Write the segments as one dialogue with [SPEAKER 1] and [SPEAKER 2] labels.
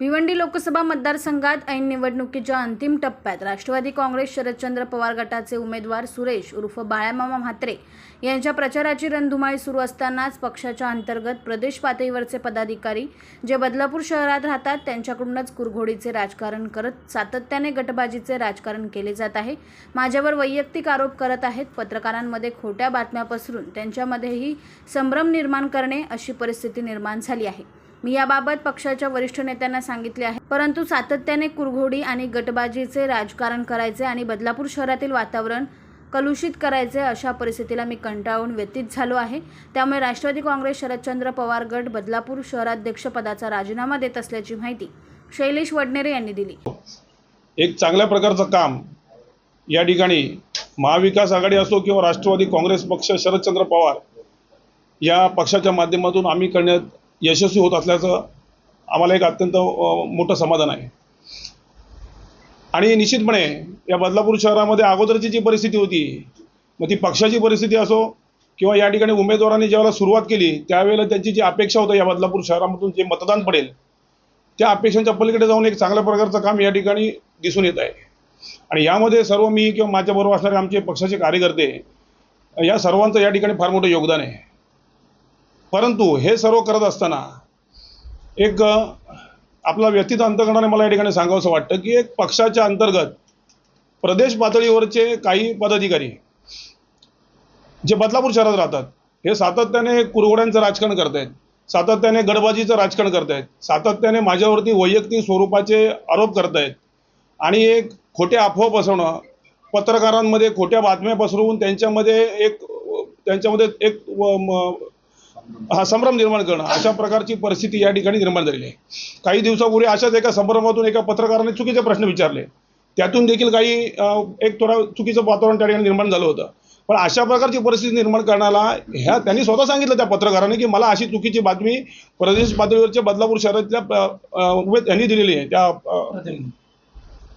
[SPEAKER 1] भिवंडी लोकसभा मतदारसंघात ऐन निवडणुकीच्या अंतिम टप्प्यात राष्ट्रवादी काँग्रेस शरदचंद्र पवार गटाचे उमेदवार सुरेश उर्फ बाळामामा म्हात्रे यांच्या प्रचाराची रणधुमाळी सुरू असतानाच पक्षाच्या अंतर्गत प्रदेश पातळीवरचे पदाधिकारी जे बदलापूर शहरात राहतात त्यांच्याकडूनच कुरघोडीचे राजकारण करत सातत्याने गटबाजीचे राजकारण केले जात आहे. माझ्यावर वैयक्तिक आरोप करत आहेत. पत्रकारांमध्ये खोट्या बातम्या पसरून त्यांच्यामध्येही संभ्रम निर्माण करणे अशी परिस्थिती निर्माण झाली आहे. मी याबाबत पक्षाच्या वरिष्ठ नेत्यांना सांगितले आहे. परंतु सातत्याने कुरघोडी आणि गटबाजीचे राजकारण करायचे आणि बदलापूर शहरातील वातावरण कलुषित करायचे अशा परिस्थितीला मी कंटाळून व्यतीत झालो आहे. त्यामुळे राष्ट्रवादी काँग्रेस शरदचंद्र पवार गट बदलापूर शहराध्यक्षपदाचा राजीनामा देत असल्याची माहिती शैलेश वडनेरे यांनी दिली.
[SPEAKER 2] एक चांगल्या प्रकारचं काम या ठिकाणी महाविकास आघाडी असो किंवा राष्ट्रवादी काँग्रेस पक्ष शरदचंद्र पवार या पक्षाच्या माध्यमातून आम्ही करण्यात यशस्वी होत असल्याचं आम्हाला एक अत्यंत मोठं समाधान आहे. आणि निश्चितपणे या बदलापूर शहरामध्ये अगोदरची जी परिस्थिती होती मग ती पक्षाची परिस्थिती असो किंवा या ठिकाणी उमेदवारांनी ज्यावेळेला सुरुवात केली त्यावेळेला त्यांची जी अपेक्षा होतं या बदलापूर शहरामधून जे मतदान पडेल त्या अपेक्षांच्या पलीकडे जाऊन एक चांगल्या प्रकारचं काम या ठिकाणी दिसून येत आहे. आणि यामध्ये सर्व मी किंवा माझ्याबरोबर असणारे आमचे पक्षाचे कार्यकर्ते या सर्वांचं या ठिकाणी फार मोठं योगदान आहे. परंतु हे सर्व करत असताना एक आपला व्यक्तिगत अंतकरणाने मला या ठिकाणी सांगावंसं वाटतं की एक पक्षाच्या अंतर्गत प्रदेश पातळीवरचे काही पदाधिकारी जे बदलापूर शहरात राहतात हे सातत्याने कुरवड्यांचं राजकारण करत आहेत सातत्याने गडबाजीचं राजकारण करत आहेत सातत्याने माझ्यावरती वैयक्तिक स्वरूपाचे आरोप करत आहेत आणि एक खोट्या अफवा पसरवणं पत्रकारांमध्ये खोट्या बातम्या पसरवून त्यांच्यामध्ये एक त्यांच्यामध्ये एक हा संभ्रम निर्माण करणं अशा प्रकारची परिस्थिती या ठिकाणी निर्माण झालेली आहे. काही दिवसापूर्वी अशाच एका संभ्रमातून एका पत्रकाराने चुकीचे प्रश्न विचारले. त्यातून देखील काही एक थोडा चुकीचं वातावरण त्या ठिकाणी निर्माण झालं होतं. पण अशा प्रकारची परिस्थिती निर्माण करण्याला ह्या त्यांनी स्वतः सांगितलं त्या पत्रकाराने की मला अशी चुकीची बातमी प्रदेश पातळीवरच्या बदलापूर शहरातल्या उमेद- यांनी दिलेली आहे त्या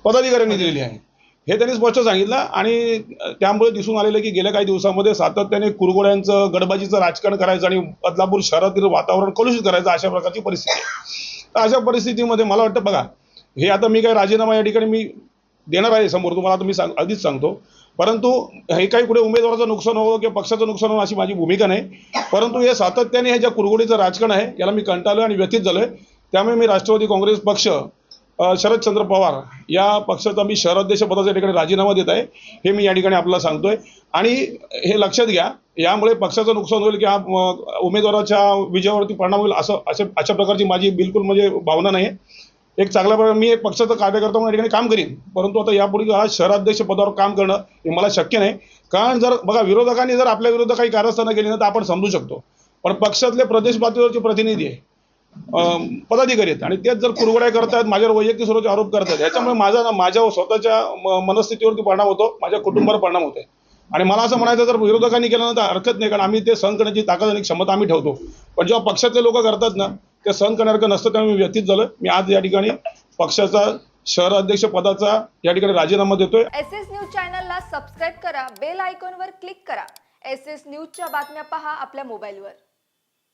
[SPEAKER 2] पदाधिकाऱ्यांनी दिलेली आहे. हे त्यांनी स्पष्ट सांगितलं आणि त्यामुळे दिसून आलेलं की गेल्या काही दिवसामध्ये सातत्याने कुरगोड्यांचं गडबाजीचं राजकारण करायचं आणि बदलापूर शहरातील वातावरण कलुषित करायचं अशा प्रकारची परिस्थिती तर अशा परिस्थितीमध्ये मला वाटतं बघा हे आता मी काय राजीनामा या ठिकाणी मी देणार आहे समोर तुम्हाला आता मी सांग आधीच सांगतो. परंतु हे काही कुठे उमेदवाराचं नुकसान होवं किंवा पक्षाचं नुकसान होवं अशी माझी भूमिका नाही. परंतु हे सातत्याने हे ज्या कुरगोडीचं राजकारण आहे याला मी कंटाळलो आणि व्यथित झालो आहे त्यामुळे मी राष्ट्रवादी काँग्रेस पक्ष शरदचंद्र पवार या पक्षाचा मी शहराध्यक्ष पदाच्या ठिकाणी राजीनामा देत आहे हे मी या ठिकाणी आपल्याला सांगतोय. आणि हे लक्षात घ्या यामुळे पक्षाचं नुकसान होईल किंवा उमेदवाराच्या विजयावरती परिणाम होईल असं अशा अशा प्रकारची माझी बिलकुल म्हणजे भावना नाही आहे एक चांगल्या प्रकारे मी एक पक्षाचा कार्यकर्ता म्हणून या ठिकाणी काम करीन. परंतु आता यापुढे हा शहराध्यक्ष पदावर काम करणं हे मला शक्य नाही. कारण जर बघा विरोधकांनी जर आपल्या विरुद्ध काही कारस्थानं केली ना तर आपण समजू शकतो. पण पक्षातले प्रदेश पातळीवरचे प्रतिनिधी आहे. पदाधिकारी आहेत. आणि तेच जर कुरवड्या करतायत माझ्यावर वैयक्तिक स्वरूपाचे आरोप करतात याच्यामुळे माझा ना माझ्या स्वतःच्या मनस्थितीवरती परिणाम होतो माझ्या कुटुंबावर परिणाम होतो आणि मला असं म्हणायचं जर विरोधकांनी केलं ना तर हरकत नाही कारण आम्ही ते सहन करण्याची ताकद आणि क्षमता आम्ही ठेवतो. पण जेव्हा पक्षातले लोक करतात ना ते सहन करण्यासारखं नसतं त्यामुळे मी व्यतीत झालं मी आज या ठिकाणी पक्षाचा शहर अध्यक्ष पदाचा या ठिकाणी राजीनामा देतोय.
[SPEAKER 3] एस एस न्यूज चॅनलला सबस्क्राईब करा बेल आयकॉनवर क्लिक करा. एस एस न्यूजच्या बातम्या पहा आपल्या मोबाईलवर.